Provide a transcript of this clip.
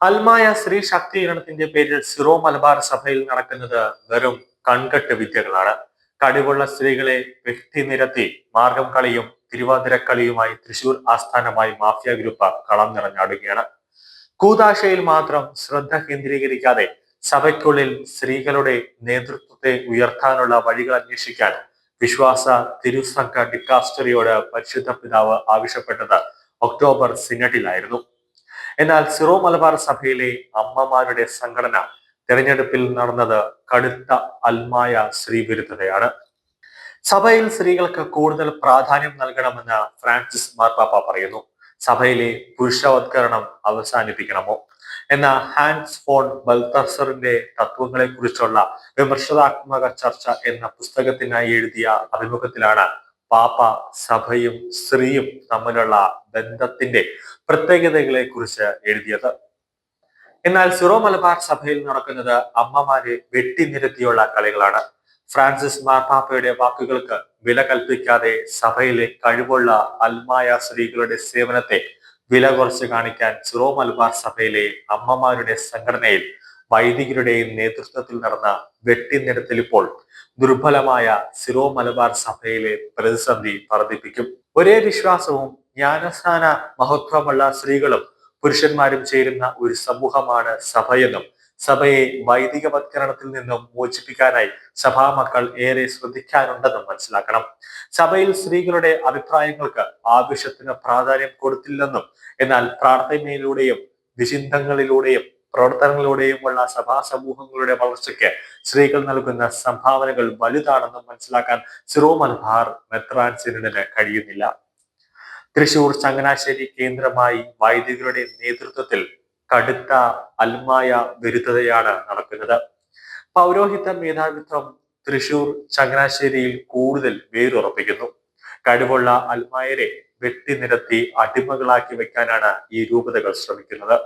അൽമായ സ്ത്രീ ശാക്തീകരണത്തിന്റെ പേരിൽ സിറോ മലബാർ സഭയിൽ നടക്കുന്നത് വെറും കൺകെട്ട് വിദ്യകളാണ്. കഴിവുള്ള സ്ത്രീകളെ വ്യക്തി നിരത്തി മാർഗം കളിയും തിരുവാതിരക്കളിയുമായി തൃശൂർ ആസ്ഥാനമായി മാഫിയ ഗ്രൂപ്പ് കളം നിറഞ്ഞാടുകയാണ്. കൂതാശയിൽ മാത്രം ശ്രദ്ധ കേന്ദ്രീകരിക്കാതെ സഭയ്ക്കുള്ളിൽ സ്ത്രീകളുടെ നേതൃത്വത്തെ ഉയർത്താനുള്ള വഴികൾ അന്വേഷിക്കാൻ വിശ്വാസ തിരുസംഘ ഡിക്കാസ്റ്ററിയോട് പരിശുദ്ധ പിതാവ് ആവശ്യപ്പെട്ടത് ഒക്ടോബർ സിനഡിലായിരുന്നു. എന്നാൽ സിറോ മലബാർ സഭയിലെ അമ്മമാരുടെ സംഘടന തെരഞ്ഞെടുപ്പിൽ നടന്നത് കടുത്ത അൽമായ സ്ത്രീവിരുദ്ധതയാണ്. സഭയിൽ സ്ത്രീകൾക്ക് കൂടുതൽ പ്രാധാന്യം നൽകണമെന്ന് ഫ്രാൻസിസ് മാർപ്പാപ്പ പറയുന്നു. സഭയിലെ പുരുഷവത്കരണം അവസാനിപ്പിക്കണമോ? എന്ന ഹാൻസ് ഫോൺ ബൽത്തസറിന്റെ തത്വങ്ങളെ കുറിച്ചുള്ള വിമർശനാത്മക ചർച്ച എന്ന പുസ്തകത്തിനായി എഴുതിയ അഭിമുഖത്തിലാണ് പാപ്പ സഭയും സ്ത്രീയും തമ്മിലുള്ള ബന്ധത്തിന്റെ പ്രത്യേകതകളെ കുറിച്ച് എഴുതിയത്. എന്നാൽ സിറോ മലബാർ സഭയിൽ നടക്കുന്നത് അമ്മമാരെ വെട്ടിനിരത്തിയുള്ള കളികളാണ്. ഫ്രാൻസിസ് മാർപ്പാപ്പയുടെ വാക്കുകൾക്ക് വില കൽപ്പിക്കാതെ സഭയിലെ കഴിവുള്ള അൽമായ സ്ത്രീകളുടെ സേവനത്തെ വില കുറച്ച് കാണിക്കാൻ സിറോ മലബാർ സഭയിലെ അമ്മമാരുടെ സംഘടനയിൽ വൈദികരുടെയും നേതൃത്വത്തിൽ നടന്ന വെട്ടിനിരത്തിൽ ഇപ്പോൾ ദുർബലമായ സിറോ മലബാർ സഭയിലെ പ്രതിസന്ധി വർദ്ധിപ്പിക്കും. ഒരേ വിശ്വാസവും ജ്ഞാനസ്ഥാന മഹത്വമുള്ള സ്ത്രീകളും പുരുഷന്മാരും ചേരുന്ന ഒരു സമൂഹമാണ് സഭയെന്നും സഭയെ വൈദികവത്കരണത്തിൽ നിന്നും മോചിപ്പിക്കാനായി സഭാമക്കൾ ഏറെ ശ്രദ്ധിക്കാനുണ്ടെന്നും മനസ്സിലാക്കണം. സഭയിൽ സ്ത്രീകളുടെ അഭിപ്രായങ്ങൾക്ക് ആവശ്യത്തിന് പ്രാധാന്യം കൊടുത്തില്ലെന്നും എന്നാൽ പ്രാർത്ഥനയിലൂടെയും വിചിന്തങ്ങളിലൂടെയും പ്രവർത്തനങ്ങളിലൂടെയുമുള്ള സഭാ സമൂഹങ്ങളുടെ വളർച്ചയ്ക്ക് സ്ത്രീകൾ നൽകുന്ന സംഭാവനകൾ വലുതാണെന്നും മനസ്സിലാക്കാൻ സിറോ മലബാർ മെത്രാൻ സിനഡിന് കഴിയുന്നില്ല. തൃശൂർ ചങ്ങനാശ്ശേരി കേന്ദ്രമായി വൈദികരുടെ നേതൃത്വത്തിൽ കടുത്ത അൽമായ വിരുദ്ധതയാണ് നടക്കുന്നത്. പൗരോഹിത്യ മേധാവിത്വം തൃശൂർ ചങ്ങനാശ്ശേരിയിൽ കൂടുതൽ വേരുറപ്പിക്കുന്നു. കഴിവുള്ള അൽമായരെ വെട്ടിനിരത്തി അടിമകളാക്കി വെക്കാനാണ് ഈ രൂപതകൾ ശ്രമിക്കുന്നത്.